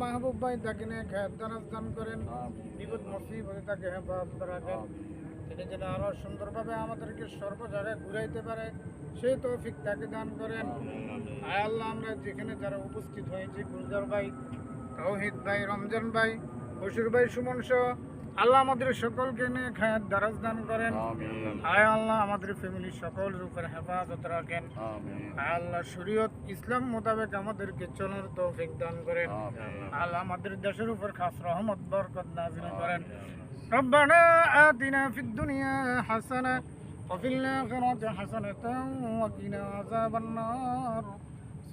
মাহবুব ভাই তাকে খেয়াল দান করেন। বিপদ মুসিবতে তাকে হেফাজত রাখেন। তিনি যেন আরও সুন্দরভাবে আমাদেরকে সর্ব জায়গায় ঘুরাইতে পারে, সেই তৌফিক তাকে দান করেন। আয় আল্লাহ, আমরা যেখানে যারা উপস্থিত হয়েছি, গুলজার ভাই তৌহিদ ভাই, রমজান ভাই বসুর ভাই, সুমন সহ আল্লাহ আমাদের সকলকে নিয়ে খায়াত দারাজ দান করেন আমিন আয় আল্লাহ আমাদের ফ্যামিলির সকলের উপর হেফাজত রাখেন আমিন আল্লাহ শরীয়ত ইসলাম মোতাবেক আমাদেরকে চলার তৌফিক দান করেন আমিন আল্লাহ আমাদের দেশের উপর খাস রহমত বরকত নাজিল করেন ربنا آتنا في الدنيا حسنة وفي الآخرة حسنة وقنا عذاب النار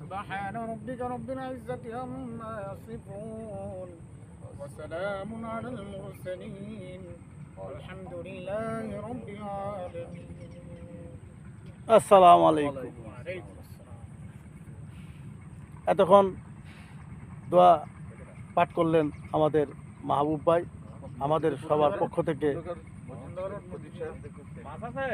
سبحان ربك رب العزة عما يصفون وسلام على المرسلين والحمد لله رب العالمين আসসালামু আলাইকুম وعليكم السلام এতক্ষণ দোয়া পাঠ করলেন আমাদের মাহবুব ভাই আমাদের সবার পক্ষ থেকে মাছ আছে